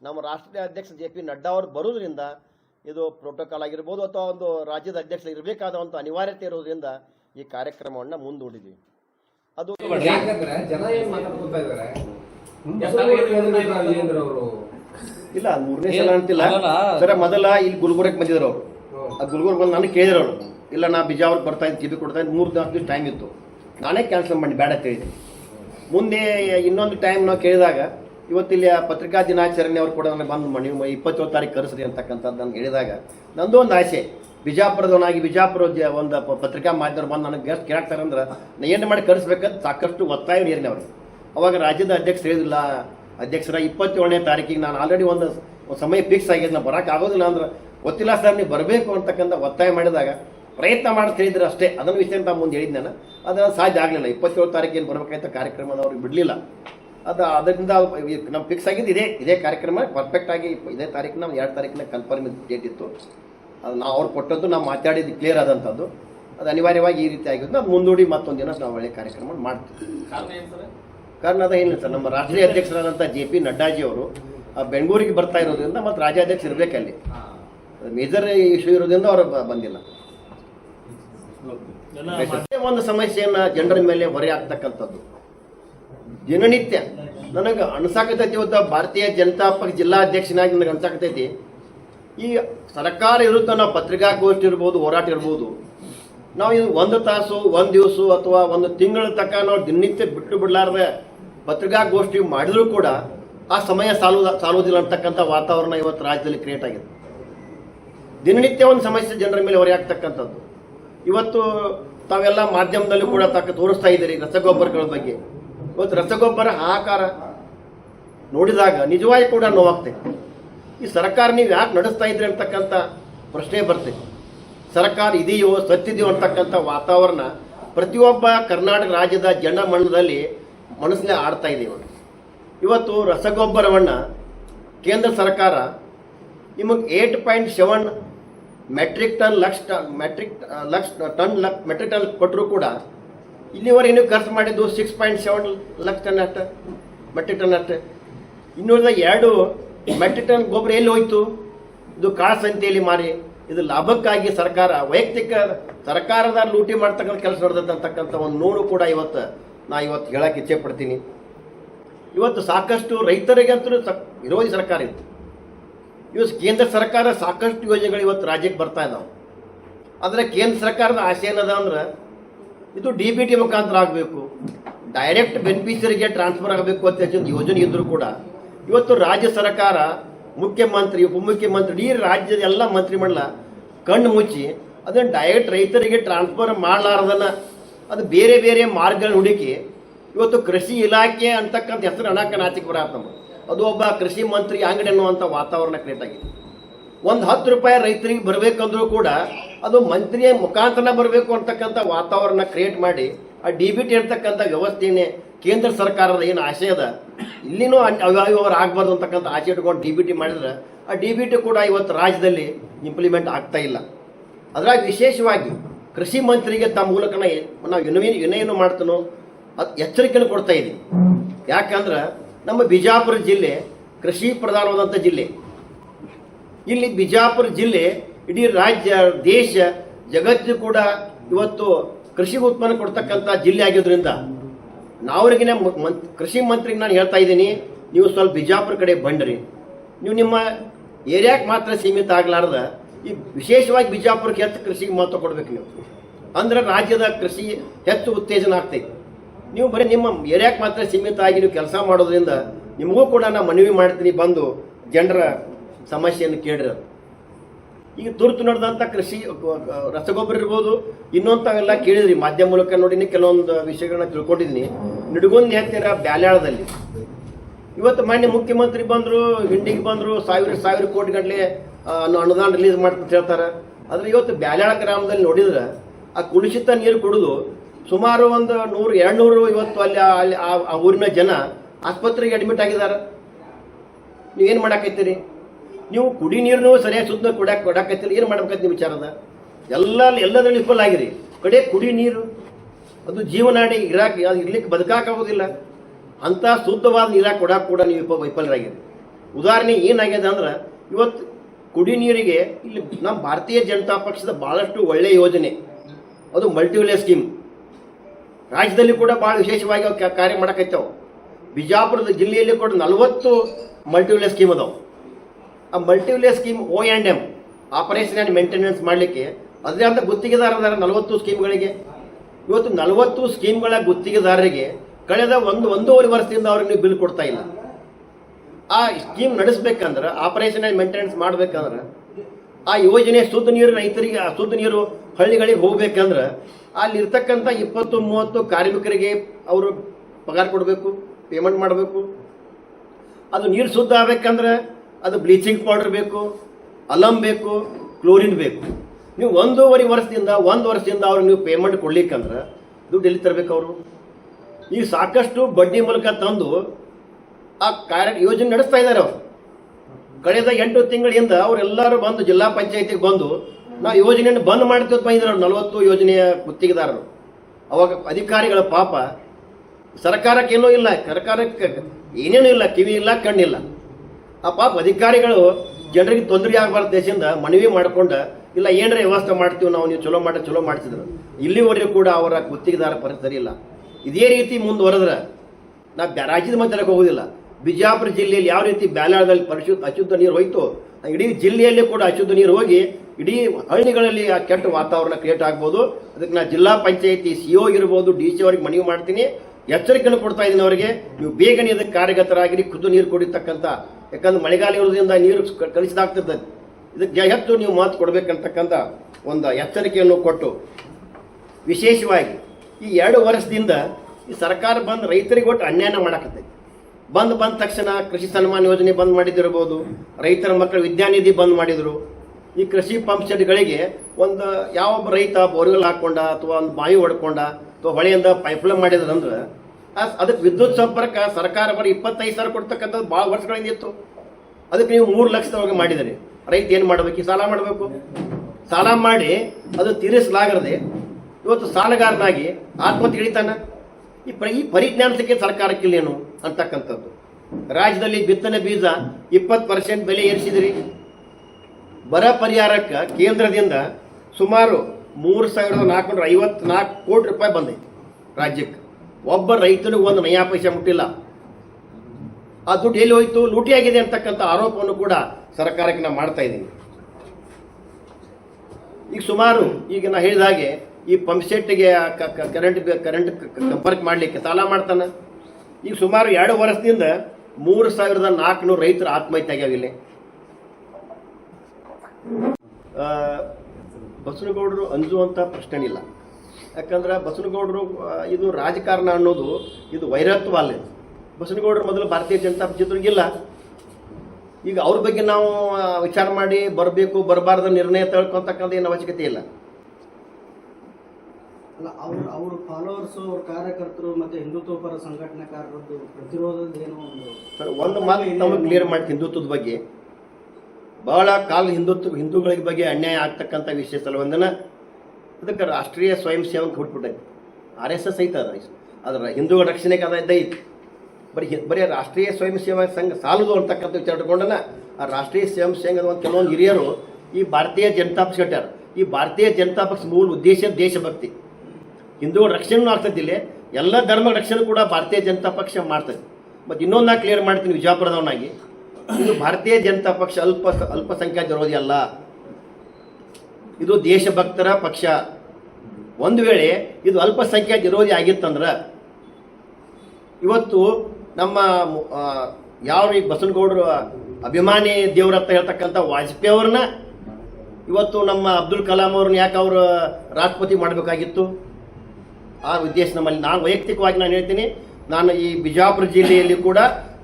ನಮ್ಮ ರಾಷ್ಟ್ರೀಯ ಅಧ್ಯಕ್ಷ ಜೆ ಪಿ ನಡ್ಡಾ ಅವರು ಬರೋದ್ರಿಂದ ಇದು ಪ್ರೋಟೋಕಾಲ್ ಆಗಿರ್ಬೋದು ಅಥವಾ ಒಂದು ರಾಜ್ಯದ ಅಧ್ಯಕ್ಷ ಇರಬೇಕಾದ ಒಂದು ಅನಿವಾರ್ಯತೆ ಇರೋದ್ರಿಂದ ಈ ಕಾರ್ಯಕ್ರಮವನ್ನು ಮುಂದೂಡಿದ್ವಿ. ಅದು ಜನ ಏನ್ ಮಾತಾಡ್ಕೊತಾ ಇದಾರೆ ಅವರು ಇಲ್ಲ ಮೂರನೇ ಸಲ ಅಂತಿಲ್ಲ. ಸರ ಮೊದಲ ಇಲ್ಲಿ ಗುಲ್ಬರ್ಗಕ್ಕೆ ಬಂದಿದ್ರು ಅವರು. ಆ ಗುಲ್ಬರ್ಗ ಬಂದು ನನಗೆ ಕೇಳಿದ್ರು ಅವರು. ಇಲ್ಲ ನಾ ಬಿಜಾಪುರಕ್ಕೆ ಬರ್ತಾ ಇದ್ದು ಇದು ಕೊಡ್ತಾ ಇದ್ದು ಮೂರು ದಿವಸ ಟೈಮ್ ಇತ್ತು. ನಾನೇ ಕ್ಯಾನ್ಸಲ್ ಮಾಡಿ ಬೇಡ ಅಂತ ಹೇಳಿದೆ ಮುಂದೆ ಇನ್ನೊಂದು ಟೈಮ್ ನಾವು ಕೇಳಿದಾಗ ಇವತ್ತಿಲ್ಲಿ ಆ ಪತ್ರಿಕಾ ದಿನಾಚರಣೆ ಅವ್ರು ಕೂಡ ನನಗೆ ಬಂದು ಮಣಿ ಇಪ್ಪತ್ತೊಂದು ಇಪ್ಪತ್ತೇಳು ತಾರೀಕು ಕರೆಸ್ರಿ ಅಂತಕ್ಕಂಥದ್ದು ನನಗೆ ಹೇಳಿದಾಗ ನಂದು ಒಂದು ಆಸೆ. ಬಿಜಾಪುರದವನಾಗಿ ಬಿಜಾಪುರ ಜ- ಒಂದು ಪ- ಪತ್ರಿಕಾ ಮಾಧ್ಯಮ ಬಂದು ನನಗೆ ಗೆಸ್ಟ್ ಕೇಳ್ತಾರೆ ಅಂದ್ರೆ ನಾನು ಏನು ಮಾಡಿ ಕರೆಸ್ಬೇಕಂತ ಸಾಕಷ್ಟು ಒತ್ತಾಯ ನೀರಿನ ಅವರು ಅವಾಗ ರಾಜ್ಯದ ಅಧ್ಯಕ್ಷ ಹೇಳಿದಿಲ್ಲ ಅಧ್ಯಕ್ಷರ ಇಪ್ಪತ್ತೇಳನೇ ತಾರೀಕಿಗೆ ನಾನು ಆಲ್ರೆಡಿ ಒಂದು ಸಮಯ ಫಿಕ್ಸ್ ಆಗಿದೆ ನಾನು ಆಗೋದಿಲ್ಲ ಅಂದ್ರೆ ಗೊತ್ತಿಲ್ಲ ಸರ್ ನೀವು ಬರಬೇಕು ಅಂತಕ್ಕಂಥ ಒತ್ತಾಯ ಮಾಡಿದಾಗ ಪ್ರಯತ್ನ ಮಾಡಿ ಅಷ್ಟೇ. ಅದನ್ನು ವಿಷಯ ಅಂತ ಮುಂದೆ ಹೇಳಿದ್ ನಾನು. ಅದು ಸಾಧ್ಯ ಆಗಲಿಲ್ಲ. ಇಪ್ಪತ್ತೇಳು ತಾರೀಕಿಗೆ ಬರಬೇಕಾಯ್ತ ಕಾರ್ಯಕ್ರಮ ಅವ್ರಿಗೆ ಬಿಡಲಿಲ್ಲ. ಅದು, ಅದರಿಂದ ನಮ್ಮ ಫಿಕ್ಸ್ ಆಗಿದ್ದು ಇದೇ ಇದೇ ಕಾರ್ಯಕ್ರಮ ಪರ್ಫೆಕ್ಟ್ ಆಗಿ ಇದೇ ತಾರೀಕಿನ, ಎರಡು ತಾರೀಕಿನ ಕನ್ಫರ್ಮ್ ಡೇಟ್ ಇತ್ತು. ಅದು ನಾವು ಅವ್ರು ಕೊಟ್ಟದ್ದು ನಾವು ಮಾತಾಡಿದ್ದು ಕ್ಲಿಯರ್ ಆದಂಥದ್ದು ಅದು ಅನಿವಾರ್ಯವಾಗಿ ಈ ರೀತಿ ಆಗಿದ್ದು ನಾವು ಮುಂದೂಡಿ ಮತ್ತೊಂದು ದಿನ ನಾವು ಒಳ್ಳೆ ಕಾರ್ಯಕ್ರಮ ಮಾಡ್ತೀವಿ. ಕಾರಣ ಅದ ಏನಿಲ್ಲ ಸರ್ ನಮ್ಮ ರಾಷ್ಟ್ರೀಯ ಅಧ್ಯಕ್ಷರಾದಂಥ ಜೆ ಪಿ ನಡ್ಡಾಜಿ ಅವರು ಬೆಂಗಳೂರಿಗೆ ಬರ್ತಾ ಇರೋದ್ರಿಂದ ಮತ್ತು ರಾಜ್ಯಾಧ್ಯಕ್ಷ ಇರಬೇಕಲ್ಲಿ ಮೇಜರ್ ಇಶ್ಯೂ ಇರೋದ್ರಿಂದ ಅವರು ಬಂದಿಲ್ಲ. ಒಂದು ಸಮಸ್ಯೆಯನ್ನ ಜನರ ಮೇಲೆ ಹೊರೆ ಆಗ್ತಕ್ಕಂಥದ್ದು ದಿನನಿತ್ಯ. ನನಗೆ ಅನ್ಸಾಕತೈತಿ ಇವತ್ತು ಭಾರತೀಯ ಜನತಾ ಪಕ್ಷ ಜಿಲ್ಲಾ ಅಧ್ಯಕ್ಷನಾಗಿ ನನಗೆ ಅನ್ಸಾಕತೈತಿ ಈ ಸರ್ಕಾರ ಇರುತ್ತ ನಾವು ಪತ್ರಿಕಾಗೋಷ್ಠಿ ಇರ್ಬೋದು, ಹೋರಾಟ ಇರ್ಬೋದು, ನಾವು ಇದು ಒಂದು ತಾಸು, ಒಂದು ದಿವಸ ಅಥವಾ ಒಂದು ತಿಂಗಳ ತನಕ ನಾವು ದಿನನಿತ್ಯ ಬಿಟ್ಟು ಬಿಡಲಾರ್ದೆ ಪತ್ರಿಕಾಗೋಷ್ಠಿ ಮಾಡಿದರೂ ಕೂಡ ಆ ಸಮಯ ಸಾಲು ಸಾಲುವುದಿಲ್ಲ ಅಂತಕ್ಕಂಥ ವಾತಾವರಣ ಇವತ್ತು ರಾಜ್ಯದಲ್ಲಿ ಕ್ರಿಯೇಟ್ ಆಗಿದೆ. ದಿನನಿತ್ಯ ಒಂದು ಸಮಸ್ಯೆ ಜನರ ಮೇಲೆ ಹೊರೆಯಾಗ್ತಕ್ಕಂಥದ್ದು. ಇವತ್ತು ತಾವೆಲ್ಲ ಮಾಧ್ಯಮದಲ್ಲಿ ಕೂಡ ತಕ್ಕ ತೋರಿಸ್ತಾ ಇದ್ದೀರಿ ರಸಗೊಬ್ಬರಗಳ ಬಗ್ಗೆ. ಇವತ್ತು ರಸಗೊಬ್ಬರ ಆಕಾರ ನೋಡಿದಾಗ ನಿಜವಾಗಿ ಕೂಡ ನೋವಾಗ್ತೈತೆ ಈ ಸರ್ಕಾರ ನೀವು ಯಾಕೆ ನಡೆಸ್ತಾ ಇದ್ರಿ ಅಂತಕ್ಕಂಥ ಪ್ರಶ್ನೆ ಬರ್ತೈತೆ ಸರ್ಕಾರ ಇದೆಯೋ ಸತ್ತಿದೆಯೋ ಅಂತಕ್ಕಂಥ ವಾತಾವರಣ ಪ್ರತಿಯೊಬ್ಬ ಕರ್ನಾಟಕ ರಾಜ್ಯದ ಜನಮಣ್ಣದಲ್ಲಿ ಮನಸ್ಸಿನಲ್ಲಿ ಆಡ್ತಾ ಇದೆ ಇವತ್ತು ಇವತ್ತು ರಸಗೊಬ್ಬರವನ್ನು ಕೇಂದ್ರ ಸರ್ಕಾರ ನಿಮಗೆ eight point seven metric ton lakh ton metric lakh ton lakh metric ton ಕೊಟ್ಟರು ಕೂಡ ಇಲ್ಲಿವರೆಗೆ ನೀವು ಖರ್ಚು ಮಾಡಿದ್ದು six point seven lakh ton ಅಷ್ಟೇ ಮೆಟ್ರಿಕ್ ಟನ್ ಅಷ್ಟೇ. ಇನ್ನೂರದ ಎರಡು ಮೆಟ್ರಿಕ್ ಟನ್ ಗೊಬ್ಬರ ಎಲ್ಲಿ ಹೋಯ್ತು? ಇದು ಕಾಳ ಸಂತೆಯಲ್ಲಿ ಮಾರಿ, ಇದು ಲಾಭಕ್ಕಾಗಿ ಸರ್ಕಾರ, ವೈಯಕ್ತಿಕ ಸರ್ಕಾರದ ಲೂಟಿ ಮಾಡ್ತಕ್ಕಂಥ ಕೆಲಸ ನಡೆದಂತಕ್ಕಂಥ ಒಂದು ನೋಡು ಕೂಡ ಇವತ್ತು ನಾ ಇವತ್ತು ಹೇಳಕ್ಕೆ ಇಚ್ಛೆ ಪಡ್ತೀನಿ. ಇವತ್ತು ಸಾಕಷ್ಟು ರೈತರಿಗಂತೂ ಸ- ವಿರೋಧಿ ಸರ್ಕಾರ ಇತ್ತು. ಇವತ್ತು ಕೇಂದ್ರ ಸರ್ಕಾರ ಸಾಕಷ್ಟು ಯೋಜನೆಗಳು ಇವತ್ತು ರಾಜ್ಯಕ್ಕೆ ಬರ್ತಾ ಇದ್ದಾವೆ ಆದರೆ ಕೇಂದ್ರ ಸರ್ಕಾರದ ಆಸೆ ಏನದ ಅಂದ್ರೆ, ಇದು ಡಿ ಬಿ ಟಿ ಮುಖಾಂತರ ಆಗಬೇಕು. ಡೈರೆಕ್ಟ್ ಬೆನಿಫಿಷರಿಗೆ ಟ್ರಾನ್ಸ್ಫರ್ ಆಗಬೇಕು ಅಂತ ಹೆಚ್ಚಿನ ಯೋಜನೆ ಇದ್ದರೂ ಕೂಡ, ಇವತ್ತು ರಾಜ್ಯ ಸರ್ಕಾರ ಮುಖ್ಯಮಂತ್ರಿ, ಉಪಮುಖ್ಯಮಂತ್ರಿ, ಇಡೀ ರಾಜ್ಯದ ಎಲ್ಲ ಮಂತ್ರಿಮಂಡಲ ಕಣ್ಣು ಮುಚ್ಚಿ, ಅದನ್ನು ಡೈರೆಕ್ಟ್ ರೈತರಿಗೆ ಟ್ರಾನ್ಸ್ಫರ್ ಮಾಡಲಾರ್ದನ್ನ ಅದು ಬೇರೆ ಬೇರೆ ಮಾರ್ಗಗಳನ್ನ ಹುಡುಕಿ, ಇವತ್ತು ಕೃಷಿ ಇಲಾಖೆ ಅಂತಕ್ಕಂಥ ಹೆಸರು ಅಣಕ ನಾಚಿಕೆ ಬರತ್ತೆ ಅದು ಒಬ್ಬ ಕೃಷಿ ಮಂತ್ರಿ ಅಂಗಡಿ ಅನ್ನುವಂಥ ವಾತಾವರಣ ಕ್ರಿಯೇಟ್ ಆಗಿದೆ. ಒಂದು ಹತ್ತು ರೂಪಾಯಿ ರೈತರಿಗೆ ಬರಬೇಕಂದ್ರೂ ಕೂಡ ಅದು ಮಂತ್ರಿಯ ಮುಖಾಂತರ ಬರಬೇಕು ಅಂತಕ್ಕಂಥ ವಾತಾವರಣ ಕ್ರಿಯೇಟ್ ಮಾಡಿ, ಆ ಡಿ ಬಿ ಟಿ ಇರ್ತಕ್ಕಂಥ ವ್ಯವಸ್ಥೆಯನ್ನೇ ಕೇಂದ್ರ ಸರ್ಕಾರದ ಏನು ಆಸೆ ಅದ, ಇಲ್ಲಿನೂ ಅವ್ಯವಹಾರ ಆಗಬಾರ್ದು ಅಂತಕ್ಕಂಥ ಆಸೆ ಇಟ್ಕೊಂಡು ಡಿ ಬಿ ಟಿ ಮಾಡಿದ್ರೆ, ಆ ಡಿ ಬಿ ಟಿ ಕೂಡ ಇವತ್ತು ರಾಜ್ಯದಲ್ಲಿ ಇಂಪ್ಲಿಮೆಂಟ್ ಆಗ್ತಾ ಇಲ್ಲ. ಅದ್ರಾಗ ವಿಶೇಷವಾಗಿ ಕೃಷಿ ಮಂತ್ರಿಗೆ ತಮ್ಮ ಮೂಲಕ ನಾವು ವಿನಯ ವಿನಯನ ಮಾಡ್ತಾನೋ, ಅದು ಎಚ್ಚರಿಕೆಯನ್ನು ಕೊಡ್ತಾ ಇದ್ದೀವಿ ಯಾಕಂದ್ರೆ ನಮ್ಮ ಬಿಜಾಪುರ ಜಿಲ್ಲೆ ಕೃಷಿ ಪ್ರಧಾನವಾದಂಥ ಜಿಲ್ಲೆ. ಇಲ್ಲಿ ಬಿಜಾಪುರ ಜಿಲ್ಲೆ ಇಡೀ ರಾಜ್ಯ, ದೇಶ, ಜಗತ್ತು ಕೂಡ ಇವತ್ತು ಕೃಷಿ ಉತ್ಪನ್ನ ಕೊಡ್ತಕ್ಕಂಥ ಜಿಲ್ಲೆ ಆಗಿದ್ದರಿಂದ ನಾವ್ರಿಗೆ ಕೃಷಿ ಮಂತ್ರಿಗೆ ನಾನು ಹೇಳ್ತಾ ಇದ್ದೀನಿ, ನೀವು ಸ್ವಲ್ಪ ಬಿಜಾಪುರ ಕಡೆ ಬಂಡ್ರಿ ನೀವು ನಿಮ್ಮ ಏರಿಯಾಕ್ಕೆ ಮಾತ್ರ ಸೀಮಿತ ಆಗಲಾರ್ದ ಈ ವಿಶೇಷವಾಗಿ ಬಿಜಾಪುರಕ್ಕೆ ಹೆಚ್ಚು ಕೃಷಿಗೆ ಮಹತ್ವ ಕೊಡಬೇಕು ನೀವು. ಅಂದ್ರೆ ರಾಜ್ಯದ ಕೃಷಿ ಹೆಚ್ಚು ಉತ್ತೇಜನ ಆಗ್ತೈತಿ. ನೀವು ಬರೀ ನಿಮ್ಮ ಏರಿಯಾಕ್ಕೆ ಮಾತ್ರ ಸೀಮಿತ ಆಗಿ ನೀವು ಕೆಲಸ ಮಾಡೋದ್ರಿಂದ ನಿಮಗೂ ಕೂಡ ನಾನು ಮನವಿ ಮಾಡ್ತೀನಿ ಬಂದು ಜನರ ಸಮಸ್ಯೆಯನ್ನು ಕೇಳಿರೋ. ಈಗ ತುರ್ತು ನಡೆದಂಥ ಕೃಷಿ, ರಸಗೊಬ್ಬರ ಇರ್ಬೋದು, ಇನ್ನೊಂಥವೆಲ್ಲ ಕೇಳಿದ್ರಿ ಮಾಧ್ಯಮ ಮೂಲಕ ನೋಡಿನಿ, ಕೆಲವೊಂದು ವಿಷಯಗಳನ್ನ ತಿಳ್ಕೊಂಡಿದ್ದೀನಿ ನಿಡುಗೊಂದು ಹೇಳ್ತೀರ ಬ್ಯಾಲ್ಯಾಳದಲ್ಲಿ. ಇವತ್ತು ಮಾನ್ಯ ಮುಖ್ಯಮಂತ್ರಿ ಬಂದರು, ಹಿಂಡಿಗೆ ಬಂದರು, ಸಾವಿರ ಸಾವಿರ ಕೋಟಿ ಗಟ್ಟಲೆ ಅನುದಾನ ರಿಲೀಸ್ ಮಾಡ್ತಂತ ಹೇಳ್ತಾರೆ. ಆದರೆ ಇವತ್ತು ಬ್ಯಾಲ್ಯಾಳ ಗ್ರಾಮದಲ್ಲಿ ನೋಡಿದ್ರೆ ಆ ಕುಲುಷಿತ ನೀರು ಕುಡಿದು ಸುಮಾರು ಒಂದು ನೂರು, ಎರಡ್ನೂರು ಇವತ್ತು ಅಲ್ಲಿ ಅಲ್ಲಿ ಆ- ಊರಿನ ಜನ ಆಸ್ಪತ್ರೆಗೆ ಅಡ್ಮಿಟ್ ಆಗಿದ್ದಾರೆ. ನೀವೇನು ಮಾಡಾಕೈತೀರಿ ನೀವು ಕುಡಿ ನೀರನ್ನು ಸರಿಯಾಗಿ ಶುದ್ಧ ಕುಡಿಯಾಕ ಕೊಡಾಕೈತಿರಿ ಏನು ಮಾಡ್ಬೇಕಂತ ನಿಮ್ಮ ವಿಚಾರದ ಎಲ್ಲ ಎಲ್ಲದರಲ್ಲಿ ವಿಫಲ ಆಗಿರಿ. ಕಡೆ ಕುಡಿ ನೀರು, ಅದು ಜೀವನಾಡಿ ಇರಾಕ್, ಅದು ಇರ್ಲಿಕ್ಕೆ ಬದುಕಾಗೋದಿಲ್ಲ ಅಂಥ ಶುದ್ಧವಾದ ನೀರಾಗಿ ಕೊಡಕ್ಕೆ ಕೂಡ ನೀವು ವಿಫಲರಾಗಿರಿ. ಉದಾಹರಣೆ ಏನಾಗಿದೆ ಅಂದ್ರೆ, ಇವತ್ತು ಕುಡಿ ನೀರಿಗೆ ಇಲ್ಲಿ ನಮ್ಮ ಭಾರತೀಯ ಜನತಾ ಪಕ್ಷದ ಭಾಳಷ್ಟು ಒಳ್ಳೆಯ ಯೋಜನೆ. ಅದು ಮಲ್ಟಿವಿಲೇ ಸ್ಕೀಮ್ ರಾಜ್ಯದಲ್ಲಿ ಕೂಡ ಭಾಳ ವಿಶೇಷವಾಗಿ ಅವು ಕಾರ್ಯ ಮಾಡಕತ್ತಾವ. ಬಿಜಾಪುರದ ಜಿಲ್ಲೆಯಲ್ಲಿ ಕೂಡ ನಲವತ್ತು ಮಲ್ಟಿವಿಲೇ ಸ್ಕೀಮ್ ಅದಾವೆ. ಆ multi village scheme O and M operation and maintenance ಮಾಡಲಿಕ್ಕೆ ಅದೇ ಅಂತ ಗುತ್ತಿಗೆದಾರದಾರ ನಲವತ್ತು ಸ್ಕೀಮ್ಗಳಿಗೆ ಇವತ್ತು ನಲವತ್ತು ಸ್ಕೀಮ್ಗಳ ಗುತ್ತಿಗೆದಾರರಿಗೆ ಕಳೆದ ಒಂದು, ಒಂದೂವರೆ ವರ್ಷದಿಂದ ಅವ್ರಿಗೆ ನೀವು ಬಿಲ್ ಕೊಡ್ತಾ ಇಲ್ಲ. ಆ ಸ್ಕೀಮ್ ನಡೆಸ್ಬೇಕಂದ್ರೆ ಆಪರೇಷನ್ ಮೇಂಟೆನೆನ್ಸ್ ಮಾಡ್ಬೇಕಂದ್ರೆ ಆ ಯೋಜನೆ ಶುದ್ಧ ನೀರು ರೈತರಿಗೆ, ಆ ಶುದ್ಧ ನೀರು ಹಳ್ಳಿಗಳಿಗೆ ಹೋಗ್ಬೇಕಂದ್ರೆ ಅಲ್ಲಿರ್ತಕ್ಕಂಥ ಇಪ್ಪತ್ತು, ಮೂವತ್ತು ಕಾರ್ಮಿಕರಿಗೆ ಅವರು ಪಗಾರ ಕೊಡಬೇಕು ಪೇಮೆಂಟ್ ಮಾಡಬೇಕು. ಅದು ನೀರು ಶುದ್ಧ ಆಗಬೇಕಂದ್ರೆ ಅದು ಬ್ಲೀಚಿಂಗ್ ಪೌಡರ್ ಬೇಕು ಅಲಮ್ ಬೇಕು ಕ್ಲೋರಿನ್ ಬೇಕು. ನೀವು ಒಂದೂವರೆ ವರ್ಷದಿಂದ, ಒಂದು ವರ್ಷದಿಂದ ಅವ್ರಿಗೆ ನೀವು ಪೇಮೆಂಟ್ ಕೊಡ್ಲಿಕ್ಕಂದ್ರೆ ದುಡ್ಡು ಎಲ್ಲಿ ತರಬೇಕು ಅವರು? ಈಗ ಸಾಕಷ್ಟು ಬಡ್ಡಿ ಮೂಲಕ ತಂದು ಆ ಕಾರ್ಯ ಯೋಜನೆ ನಡೆಸ್ತಾ ಇದ್ದಾರೆ ಅವರು. ಕಳೆದ ಎಂಟು ತಿಂಗಳಿಂದ ಅವರೆಲ್ಲರೂ ಬಂದು ಜಿಲ್ಲಾ ಪಂಚಾಯತಿಗೆ ಬಂದು ನಾವು ಯೋಜನೆಯನ್ನು ಬಂದ್ ಮಾಡ್ತೀವಿ ಅಂದ್ರೆ ನಲವತ್ತು ಯೋಜನೆಯ ಗುತ್ತಿಗೆದಾರರು. ಅವಾಗ ಅಧಿಕಾರಿಗಳ ಪಾಪ ಸರ್ಕಾರಕ್ಕೆ ಏನೂ ಇಲ್ಲ. ಸರ್ಕಾರಕ್ಕೆ ಏನೇನು ಇಲ್ಲ. ಕಿವಿ ಇಲ್ಲ, ಕಣ್ಣಿಲ್ಲ. ಆ ಪಾಪ ಅಧಿಕಾರಿಗಳು ಜನರಿಗೆ ತೊಂದರೆ ಆಗಬಾರ್ದು ದೇಶದಿಂದ ಮನವಿ ಮಾಡಿಕೊಂಡು, ಇಲ್ಲ ಏನರ ವ್ಯವಸ್ಥೆ ಮಾಡ್ತೀವಿ ನಾವು, ನೀವು ಚಲೋ ಮಾಡಿ, ಚಲೋ ಮಾಡ್ತಿದ್ರು ಇಲ್ಲಿವರೆಗೂ ಕೂಡ ಅವರ ಗುತ್ತಿಗೆದಾರ ಪರಿಸ್ಥಿತಿ ಇಲ್ಲ. ಇದೇ ರೀತಿ ಮುಂದುವರೆದ್ರೆ ನಾವು ರಾಜ್ಯದ ಮಧ್ಯಕ್ಕೆ ಹೋಗೋದಿಲ್ಲ. ಬಿಜಾಪುರ ಜಿಲ್ಲೆಯಲ್ಲಿ ಯಾವ ರೀತಿ ಬ್ಯಾಲಾಳದಲ್ಲಿ ಪರಿಶುದ್ಧ ಅಶುದ್ಧ ನೀರು ಹೋಯ್ತು, ಇಡೀ ಜಿಲ್ಲೆಯಲ್ಲಿ ಕೂಡ ಅಶುದ್ಧ ನೀರು ಹೋಗಿ, ಇಡೀ ಹಳ್ಳಿಗಳಲ್ಲಿ ಆ ಕೆಟ್ಟ ವಾತಾವರಣ ಕ್ರಿಯೇಟ್ ಆಗ್ಬೋದು. ಅದಕ್ಕೆ ನಾ ಜಿಲ್ಲಾ ಪಂಚಾಯತಿ ಒ ಇರ್ಬೋದು ಡಿ ಸಿ ಅವ್ರಿಗೆ ಮನವಿ ಮಾಡ್ತೀನಿ. ಎಚ್ಚರಿಕೆಯನ್ನು ಕೊಡ್ತಾ ಇದ್ದೀನಿ ಅವರಿಗೆ. ನೀವು ಬೇಗನೆ ಅದಕ್ಕೆ ಕಾರ್ಯಗತರಾಗಿರಿ, ಖುದ್ದು ನೀರು ಕುಡಿತಕ್ಕಂಥ. ಯಾಕಂದ್ರೆ ಮಳೆಗಾಲ ಇರೋದ್ರಿಂದ ನೀರು ಕಲಿಸಿದಾಗ್ತದೆ ಇದಕ್ಕೆ ಹೆಚ್ಚು ನೀವು ಮಾತು ಕೊಡಬೇಕಂತಕ್ಕಂಥ ಒಂದು ಎಚ್ಚರಿಕೆಯನ್ನು ಕೊಟ್ಟು, ವಿಶೇಷವಾಗಿ ಈ ಎರಡು ವರ್ಷದಿಂದ ಈ ಸರ್ಕಾರ ಬಂದು ರೈತರಿಗೆ ಒಟ್ಟು ಅನ್ಯಾಯ ಮಾಡಕತ್ತೈತಿ. ಬಂದ್ ಬಂದ ತಕ್ಷಣ ಕೃಷಿ ಸನ್ಮಾನ ಯೋಜನೆ ಬಂದ್ ಮಾಡಿದಿರಬಹುದು ರೈತರ ಮಕ್ಕಳ ವಿದ್ಯಾನಿಧಿ ಬಂದ್ ಮಾಡಿದ್ರು. ಈ ಕೃಷಿ ಪಂಪ್ ಸೆಟ್ಗಳಿಗೆ ಒಂದು ಯಾವೊಬ್ಬ ರೈತ ಬೋರ್ವೆಲ್ ಹಾಕೊಂಡ ಅಥವಾ ಒಂದು ಬಾಯಿ ಹೊಡ್ಕೊಂಡ ಅಥವಾ ಹೊಳೆಯಿಂದ ಪೈಪ್ಲೈನ್ ಮಾಡಿದ್ರಂದ್ರೆ ಅಂದ್ರೆ ಅದಕ್ಕೆ ವಿದ್ಯುತ್ ಸಂಪರ್ಕ ಸರ್ಕಾರ ಬರೀ ಇಪ್ಪತ್ತೈದು ಸಾವಿರ ಕೊಡ್ತಕ್ಕಂಥದ್ದು ಭಾಳ ವರ್ಷಗಳಿಂದ ಇತ್ತು. ಅದಕ್ಕೆ ನೀವು ಮೂರು ಲಕ್ಷದವರೆಗೆ ಮಾಡಿದಿರಿ. ರೈತ ಏನು ಮಾಡಬೇಕು? ಸಾಲ ಮಾಡಬೇಕು? ಸಾಲ ಮಾಡಿ ಅದು ತೀರಿಸಲಾಗದೆ ಇವತ್ತು ಸಾಲಗಾರನಾಗಿ ಆತ್ಮಹತ್ಯೆ ಹಿಡಿತಾನ? ಈ ಈ ಪರಿಜ್ಞಾನ ಸಿಕ್ಕಿದ ಸರ್ಕಾರಕ್ಕಿಲ್ಲೇನು ಅಂತಕ್ಕಂಥದ್ದು. ರಾಜ್ಯದಲ್ಲಿ ಬಿತ್ತನೆ ಬೀಜ ಇಪ್ಪತ್ತು ಪರ್ಸೆಂಟ್ ಬೆಲೆ ಏರಿಸಿದ್ರಿ. ಬರ ಪರಿಹಾರಕ್ಕೆ ಕೇಂದ್ರದಿಂದ ಸುಮಾರು ಮೂರು ಸಾವಿರದ ನಾಲ್ಕುನೂರ ಐವತ್ನಾಲ್ಕು ಕೋಟಿ ರೂಪಾಯಿ ಬಂದೈತಿ ರಾಜ್ಯಕ್ಕೆ. ಒಬ್ಬ ರೈತನಿಗೆ ಒಂದು ನಯಾ ಪೈಸೆ ಮುಟ್ಟಿಲ್ಲ. ಆ ದುಡ್ಡು ಎಲ್ಲಿ ಹೋಯಿತು? ಲೂಟಿಯಾಗಿದೆ ಅಂತಕ್ಕಂಥ ಆರೋಪವನ್ನು ಕೂಡ ಸರ್ಕಾರಕ್ಕೆ ನಾವು ಮಾಡ್ತಾ ಇದ್ದೀನಿ ಈಗ ಸುಮಾರು ಈಗ ನಾ ಹೇಳಿದ ಹಾಗೆ ಈ ಪಂಪ್ ಸೆಟ್ಗೆ ಕರೆಂಟ್ ಕರೆಂಟ್ ಸಂಪರ್ಕ ಮಾಡಲಿಕ್ಕೆ ಸಾಲ ಮಾಡ್ತಾನೆ. ಈಗ ಸುಮಾರು ಎರಡು ವರ್ಷದಿಂದ ಮೂರು ಸಾವಿರದ ನಾಲ್ಕುನೂರು ರೈತರು ಆತ್ಮಹತ್ಯೆ ಆಗ್ಯಾವ ಇಲ್ಲಿ. ಬಸನಗೌಡರು ಅಂಜುವಂಥ ಪ್ರಶ್ನೆ ಇಲ್ಲ ಯಾಕಂದ್ರೆ ಬಸನಗೌಡರು ಇದು ರಾಜಕಾರಣ ಅನ್ನೋದು, ಇದು ವೈರತ್ವ ಅಲ್ಲ ಬಸನಗೌಡರು ಮೊದಲು ಭಾರತೀಯ ಜನತಾ ಪಕ್ಷದವ್ರಿಗಿಲ್ಲ ಈಗ ಅವ್ರ ಬಗ್ಗೆ ನಾವು ವಿಚಾರ ಮಾಡಿ ಬರಬೇಕು, ಬರಬಾರ್ದು ನಿರ್ಣಯ ತಳ್ಕೊಂತಕ್ಕಂಥ ಏನು ಅವಶ್ಯಕತೆ ಇಲ್ಲ. ಅಲ್ಲ ಅವ್ರ ಅವ್ರ ಫಾಲೋವರ್ಸ್ ಅವ್ರ ಕಾರ್ಯಕರ್ತರು ಮತ್ತೆ ಹಿಂದುತ್ವ ಪರ ಸಂಘಟನೆಕಾರರದ್ದು ಪ್ರತಿರೋಧದ ಏನೋ ಒಂದು ಸರ್ ಒಂದು ಮಾತು ನಾವು ಕ್ಲಿಯರ್ ಮಾಡಿ ಹಿಂದುತ್ವದ ಬಗ್ಗೆ. ಬಹಳ ಕಾಲ ಹಿಂದುತ್ವ ಹಿಂದೂಗಳ ಬಗ್ಗೆ ಅನ್ಯಾಯ ಆಗ್ತಕ್ಕಂಥ ವಿಷಯ ಸಲುವಂದನ ಅದಕ್ಕೆ ರಾಷ್ಟ್ರೀಯ ಸ್ವಯಂ ಸೇವಕ ಹುಟ್ಬಿಟ್ಟೈತಿ. ಆರ್ ಎಸ್ ಎಸ್ ಐತೆ ಅದ ಅದರ ಹಿಂದೂಗಳ ರಕ್ಷಣೆಗೆ ಅದ ಇದ್ದ ಐತಿ. ಬರೀ ಬರೀ ರಾಷ್ಟ್ರೀಯ ಸ್ವಯಂ ಸೇವಾ ಸಂಘ ಸಾಲದು ಅಂತಕ್ಕಂಥ ವಿಚಾರ ಇಟ್ಕೊಂಡನ ಆ ರಾಷ್ಟ್ರೀಯ ಸ್ವಯಂ ಸೇವಕದ ಒಂದು ಕೆಲವೊಂದು ಹಿರಿಯರು ಈ ಭಾರತೀಯ ಜನತಾ ಪಕ್ಷ ಕಟ್ಟಾರ ಈ ಭಾರತೀಯ ಜನತಾ ಪಕ್ಷ ಮೂಲ ಉದ್ದೇಶ ದೇಶಭಕ್ತಿ. ಹಿಂದೂಗಳ ರಕ್ಷಣೆ ಆಗ್ತದೆ ಇಲ್ಲಿ. ಎಲ್ಲ ಧರ್ಮ ರಕ್ಷಣೆ ಕೂಡ ಭಾರತೀಯ ಜನತಾ ಪಕ್ಷ ಮಾಡ್ತದೆ ಮತ್ತು ಇನ್ನೊಂದು ಕ್ಲಿಯರ್ ಮಾಡ್ತೀನಿ ವಿಜಯಪುರದವನಾಗಿ. ಇದು ಭಾರತೀಯ ಜನತಾ ಪಕ್ಷ ಅಲ್ಪ ಅಲ್ಪಸಂಖ್ಯಾತ ವಿರೋಧಿ ಅಲ್ಲ. ಇದು ದೇಶಭಕ್ತರ ಪಕ್ಷ. ಒಂದು ವೇಳೆ ಇದು ಅಲ್ಪಸಂಖ್ಯಾತ ವಿರೋಧಿ ಆಗಿತ್ತಂದ್ರೆ ಇವತ್ತು ನಮ್ಮ ಯಾವ ಈ ಬಸವನಗೌಡರು ಅಭಿಮಾನಿ ದೇವ್ರತ್ತ ಹೇಳ್ತಕ್ಕಂಥ ವಾಜಪೇಯಿ ಅವ್ರನ್ನ ಇವತ್ತು ನಮ್ಮ ಅಬ್ದುಲ್ ಕಲಾಂ ಅವ್ರನ್ನ ಯಾಕೆ ಅವರು ರಾಷ್ಟ್ರಪತಿ ಮಾಡಬೇಕಾಗಿತ್ತು? ಆ ಉದ್ದೇಶ ನಮ್ಮಲ್ಲಿ ನಾನು ವೈಯಕ್ತಿಕವಾಗಿ ನಾನು ಹೇಳ್ತೀನಿ ನಾನು ಈ ಬಿಜಾಪುರ ಜಿಲ್ಲೆಯಲ್ಲಿ ಕೂಡ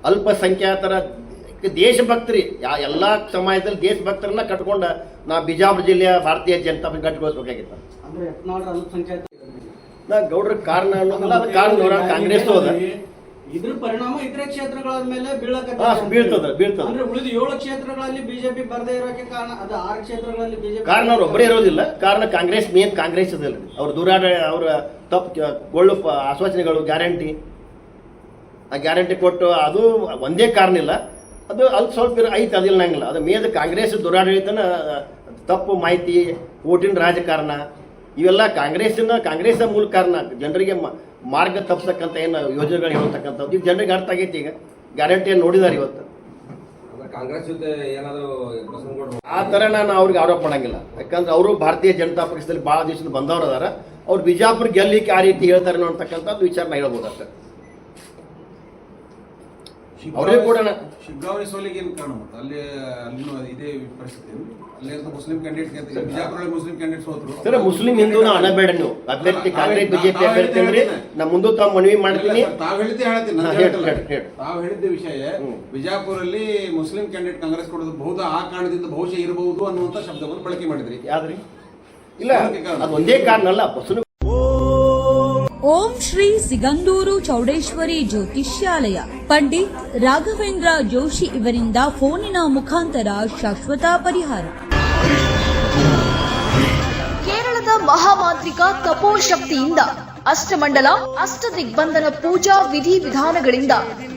ಅಲ್ಪಸಂಖ್ಯಾತರ ದೇಶಭಕ್ತರಿ ಯಾ ಎಲ್ಲ ಸಮಾಜದಲ್ಲಿ ದೇಶಭಕ್ತರನ್ನ ಕಟ್ಕೊಂಡು ನಾ ಬಿಜಾಪುರ ಜಿಲ್ಲೆಯ ಭಾರತೀಯ ಜನತಾ ಅಲ್ಪಸಂಖ್ಯಾತ ನಾ ಗೌಡ್ರ ಕಾರಣ ಅನ್ನೋದಲ್ಲ ಅದು ಕಾರಣ ಕಾಂಗ್ರೆಸ್ ಅದ. ಇದ್ರ ಪರಿಣಾಮ ಇದರ ಕ್ಷೇತ್ರಗಳ ಮೇಲೆ ಬೀಳಕ ಬೀಳ್ತದ ಬೀಳ್ತದ. ಅಂದ್ರೆ ಉಳಿದ ಏಳು ಕ್ಷೇತ್ರಗಳಲ್ಲಿ ಬಿಜೆಪಿ ಬರದೇ ಇರೋಕೆ ಕಾರಣ ಅದು ಆರು ಕ್ಷೇತ್ರಗಳಲ್ಲಿ ಬಿಜೆಪಿ ಕಾರಣ ಅವ್ರು ಒಬ್ಬರೇ ಇರೋದಿಲ್ಲ ಕಾರಣ ಕಾಂಗ್ರೆಸ್ ಮೇನ್ ಕಾಂಗ್ರೆಸ್ ಅದಲ್ಲ ಅವ್ರ ದೂರಾಡ ಅವರ ತಪ್ಪು ಕೊಳ್ಳು ಪ- ಆಶ್ವಾಸನೆಗಳು ಗ್ಯಾರಂಟಿ. ಆ ಗ್ಯಾರಂಟಿ ಕೊಟ್ಟು ಅದು ಒಂದೇ ಕಾರಣ ಇಲ್ಲ. ಅದು ಅಲ್ಲಿ ಸ್ವಲ್ಪ ಐತೆ ಅದಿಲ್ಲ ನಂಗಿಲ್ಲ ಅದು ಮೇದ ಕಾಂಗ್ರೆಸ್ ದುರಾಡಳಿತನ ತಪ್ಪು ಮಾಹಿತಿ ಓಟಿನ ರಾಜಕಾರಣ ಇವೆಲ್ಲ ಕಾಂಗ್ರೆಸ್ನ ಕಾಂಗ್ರೆಸ್ ಮೂಲ ಕಾರಣ. ಜನರಿಗೆ ಮಾರ್ಗ ತಪ್ಪಿಸಕ್ಕಂಥ ಏನು ಯೋಜನೆಗಳು ಹೇಳ್ತಕ್ಕಂಥದ್ದು ಇದು ಜನರಿಗೆ ಅರ್ಥ ಆಗೈತಿ ಈಗ. ಗ್ಯಾರಂಟಿಯನ್ನು ನೋಡಿದಾರೆ ಇವತ್ತು. ಕಾಂಗ್ರೆಸ್ ಜೊತೆ ಏನಾದ್ರು ಬಸವನಗೌಡರು ಆ ಥರ ನಾನು ಅವ್ರಿಗೆ ಆರೋಪ ಮಾಡಂಗಿಲ್ಲ. ಯಾಕಂದ್ರೆ ಅವರು ಭಾರತೀಯ ಜನತಾ ಪಕ್ಷದಲ್ಲಿ ಭಾಳ ದಿವಸದ ಬಂದವರು ಅದಾರ ಅವ್ರು ಬಿಜಾಪುರ ಗೆಲ್ಲಿಕ್ಕೆ ಆ ರೀತಿ ಹೇಳ್ತಾರೆ ಅಂತಕ್ಕಂಥದ್ದು ವಿಚಾರ ನಾ ಹೇಳ್ಬೋದು ಅಷ್ಟೇ ಅವರೇ ಕೂಡ ಶಿಗ್ಗಾಂವಿ ಸೋಲಿಗೆ ಏನು ಕಾರಣ ಮತ್ತೆ ಅಲ್ಲಿ ಅಲ್ಲಿನೂ ಇದೇ ಪರಿಸ್ಥಿತಿ ಅಲ್ಲಿ ಅಂತ Muslim candidate Bijapur Muslim candidate ಸೋತರು ಸರ್ ಮುಸ್ಲಿಂ ಹಿಂದೂನ ಅನಬೇಡ ನೀವು. ಅಭ್ಯರ್ಥಿ ಕಾಂಗ್ರೆಸ್ ಬಿಜೆಪಿ ಅಭ್ಯರ್ಥಿ ಅಂದ್ರೆ ನಾ ಮುಂದೆ ತಾವು ಮನವಿ ಮಾಡ್ತೀನಿ. ತಾವು ಹೇಳಿದ್ದೆ ಹೇಳ್ತೀನಿ. ನಾನು ಹೇಳಿ, ಹೇಳ್ತಿಲ್ಲ. ಹೇಳಿ, ಹೇಳಿ. ತಾವ್ ಹೇಳಿದ್ದ ವಿಷಯ. ಬಿಜಾಪುರಲ್ಲಿ ಮುಸ್ಲಿಂ ಕ್ಯಾಂಡಿಡೇಟ್ ಕಾಂಗ್ರೆಸ್ ಕೊಡೋದು ಬಹುದ ಆ ಕಾರಣದಿಂದ ಬಹುಶಃ ಇರಬಹುದು ಅನ್ನುವಂತ ಶಬ್ದವನ್ನು ಬಳಕೆ ಮಾಡಿದ್ರಿ. ಯಾವ್ದ್ರಿ? ಇಲ್ಲ ಅದು ಒಂದೇ ಕಾರಣ ಅಲ್ಲ ಬಸವನ ಓಂ ಶ್ರೀ ಸಿಗಂದೂರು ಚೌಡೇಶ್ವರಿ ಜ್ಯೋತಿಷ್ಯಾಲಯ. ಪಂಡಿತ್ ರಾಘವೇಂದ್ರ ಜೋಶಿ ಇವರಿಂದ ಫೋನಿನ ಮುಖಾಂತರ ಶಾಶ್ವತ ಪರಿಹಾರ. ಕೇರಳದ ಮಹಾಮಾಂತ್ರಿಕ ತಪೋಶಕ್ತಿಯಿಂದ ಅಷ್ಟಮಂಡಲ ಅಷ್ಟ ದಿಗ್ಬಂಧನ ಪೂಜಾ ವಿಧಿ ವಿಧಾನಗಳಿಂದ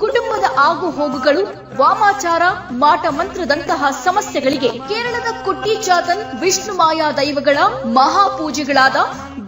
ಕುಟುಂಬದ ಆಗು ಹೋಗುಗಳು ವಾಮಾಚಾರ ಮಾಟ ಮಂತ್ರದಂತಹ ಸಮಸ್ಯೆಗಳಿಗೆ ಕೇರಳದ ಕುಟ್ಟಿ ವಿಷ್ಣು ಮಾಯಾ ದೈವಗಳ ಮಹಾಪೂಜೆಗಳಾದ